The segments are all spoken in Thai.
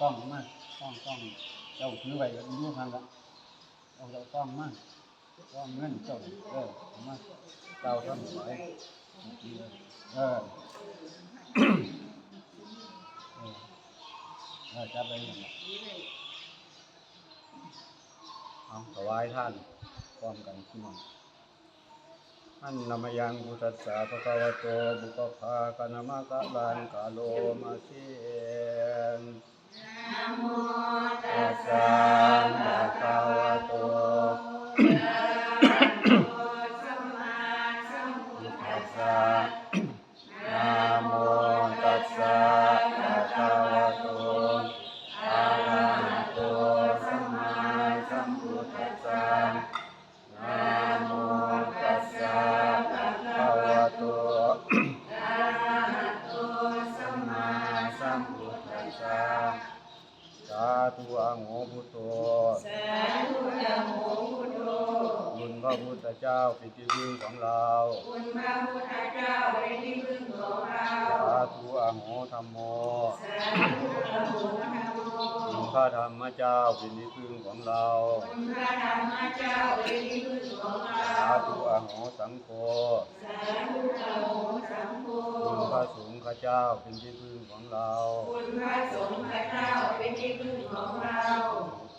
ต้องมากต้องต้องเจ้าถือไว้กันอยู่พันละเอาเจ้าต้องมากต้องเงินเจ้าเออเอามาเจ้าต้องไว้เออเออเออจะไปอย่างไรเอาถวายท่านพร้อมกันพี่น้อง อันนามยังพุทธัสสะภะคะวะโตบุพภากนามะกะลังกาโลมาสีนตัสสะภะคะวะโต พุทธัสสะสาธุอะโมพุทโธคุณพระพุทธเจ้าเป็นที่พึ่งของเราคุณพระพุทธเจ้าเป็นที่พึ่งของเราสาธุอะโมธัมโมสาธุพระพุทธธรรมโมคุณพระธรรมเจ้าเป็นที่พึ่งของเราคุณพระธรรมเจ้าเป็นที่พึ่งของเราสาธุอะโมสังโฆสาธุพระโมสังโฆ คุณพระสงฆ์ เจ้าเป็นที่พึ่งของเราคุณพระสงฆ์เจ้าเป็นที่พึ่งของเรา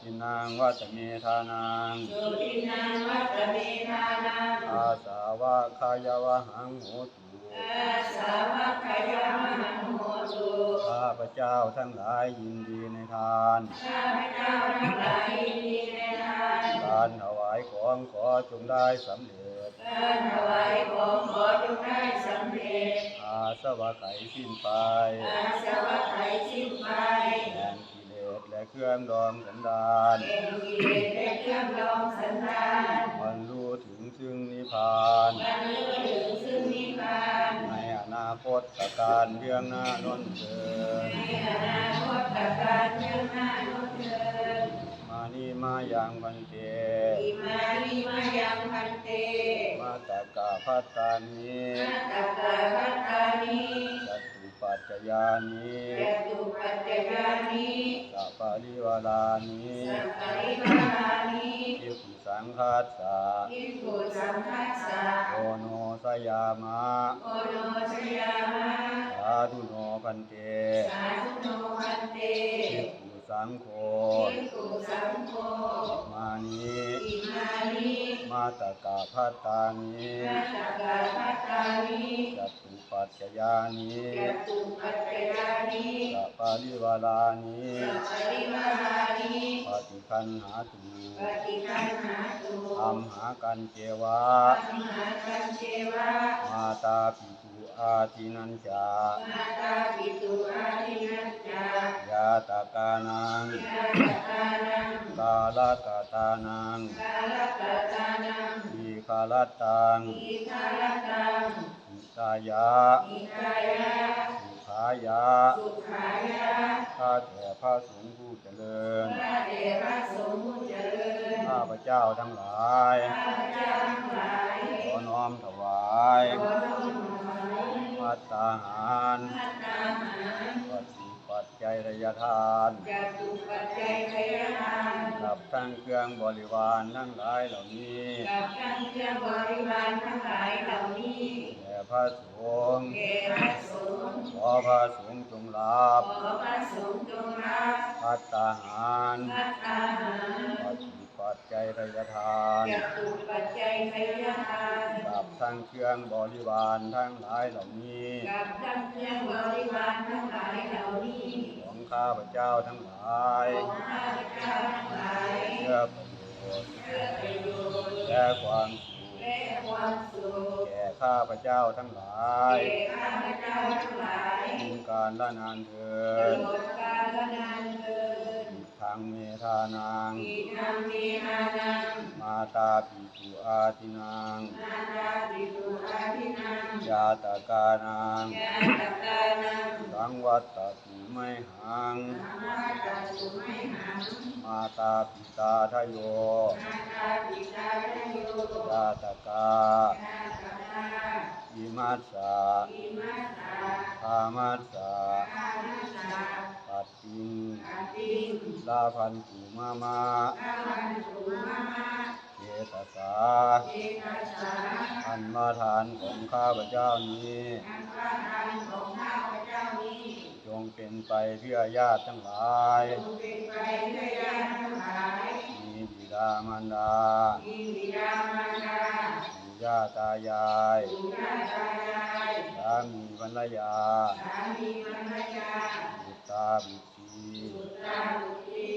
ทินางวัตเมธานังสุทินังวัตเมธานังอาสาวะคายาวะหังโหตุอาสาวะขยามหังโหตุข้าพระเจ้าทั้งหลายยินดีในทานข้าพเจ้าทั้งหลายยินดีในทานการถวา ยของขอจงได้สำเร็จการถวายของขอจงได้สำเร็จ อาสวะไขสิ้นไปอาสวะไขสิ้นไปแห่งกิเลสและเครื่องดองสันดานแห่งกิเลสและเครื่องดองสันดานบรรลุถึงซึ่งนิพพานบรรลุถึงซึ่งนิพพานในอนาคตการเรื่องหน้าน้นเถิดในอนาคตการเรื่องหน้านู้นเถิดมา นี่มายังวันเตอิมานิมายังพันเต มาตากาพัตตานินาตตาพัตตานิจตุปัจจยานิจตุปัจจยานิสัพปะริวารานิสัพปริวารานิทิฏฐิสังคัสสะทิฏฐุสังคัสสะโอโนสยามะโอโนชยามะสาธุโนพันเตสาธุโนพันเตทิฏฐุ สังโฆทิฏฐุสังโฆมานิอิมานิมาตากาพัตตานินาตกาพัตตานิจตุปัจจยานิจตุปัจจยานิสัพปะริวารานิสัพปริวารานิปฏิคันหาตุปฏิคันหาตุธรรมหากันเจวะธรรมหากันเจวะมาตาปิตุ อาทินัญจามาตาปิตุอาทินัจจายาตากานังยาตตานังกาลกาตานังกาลกตานังอีคาลตังอิคาลตังอิตายะอิกายะสุขายะสุขายะข้าแต่พระสงฆ์ผู้เจริญพระเดชพระสงฆ์ผู้เจริญข้าพระเจ้าทั้งหลายข้าพเจ้าทั้งหลายขอน้อมถวายขอน้อม พัตตาหารปัจจิปัจจัยระยทานจตุปัจจัยไทยทานกับทั้งเครื่องบริวารทั้งหลายเหล่านี้กับทั้งเครื่องบริวารทั้งหลายเหล่านี้แด่พระสงฆ์แก่พระสงฆ์ขอพระสงฆ์จงรับขอพระสงฆ์จงรับพัตตาหารพัตตาหารปั จจิปัจจัยระยทานจตุปัจจัยไทยทานกับทั้งเครื่องบริวารทั้งหลายเหล่านี้กับทั้งเครื่องบริวารทั้งหลายเหล่านี้ ของข้าพเจ้าทั้งหลายของข้าพเจ้าทั้งหลายเพื่อประโยชน์เพื่อประโยชน์และความสุขและความสุขแก่ข้าพเจ้าทั้งหลายแก่ข้าพเจ้าทั้งหลายถึงการละนานเถิตดลอดกาลนานเทิน ทางเมธานังอิทังเมนานังมาตาปิตุอาทินังนาตาปิตุอาทินังยาตากานังยาตกานังสังวัตตตุไม่หังสัมมาตัสสุไม่หังมาตาปิตาทโยนาตาปิตาทโยยาตากายาตกาอิมัสสะอิมัสสาธามัสสะธติงอาติง ลาพันตุมามาเจตสาอันมาทานของข้าพเจ้านี้จงเป็นไปเพื่อญาติทั้งหลายมีบิดามารดามีญาตายาย มีภรรยาสามีภรรยาบุตรตาบุตรีบุตรบุตรี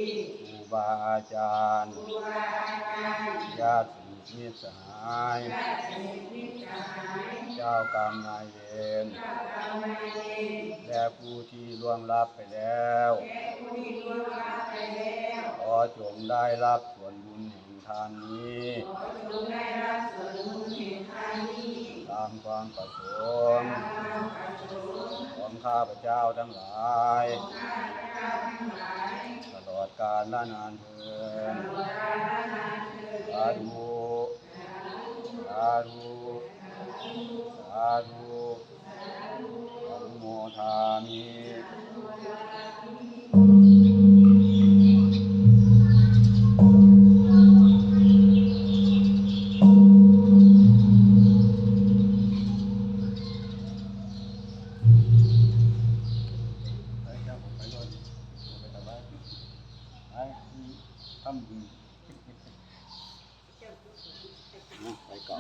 ครูบาอาจารย์ครูบาอาจารย์ญาติสนิทมิตรสหายญาติสนิทมิตรสหายเจ้ากรรมนายเวรเจ้ากรรมนายเวรและผู้ที่ล่วงลับไปแล้วและผู้ที่ล่วงลับไปแล้วขอจงได้รับส่วนบุญแห่งทานนี้ขอจงได้รับส่วนบุญแห่งทานนี้ ตามความประสงค์ของข้าพเจ้าทั้งหลาย ตลอดกาลนานเทินาลนานเถิดสาธุสาธุสาธุอนุโมทามิ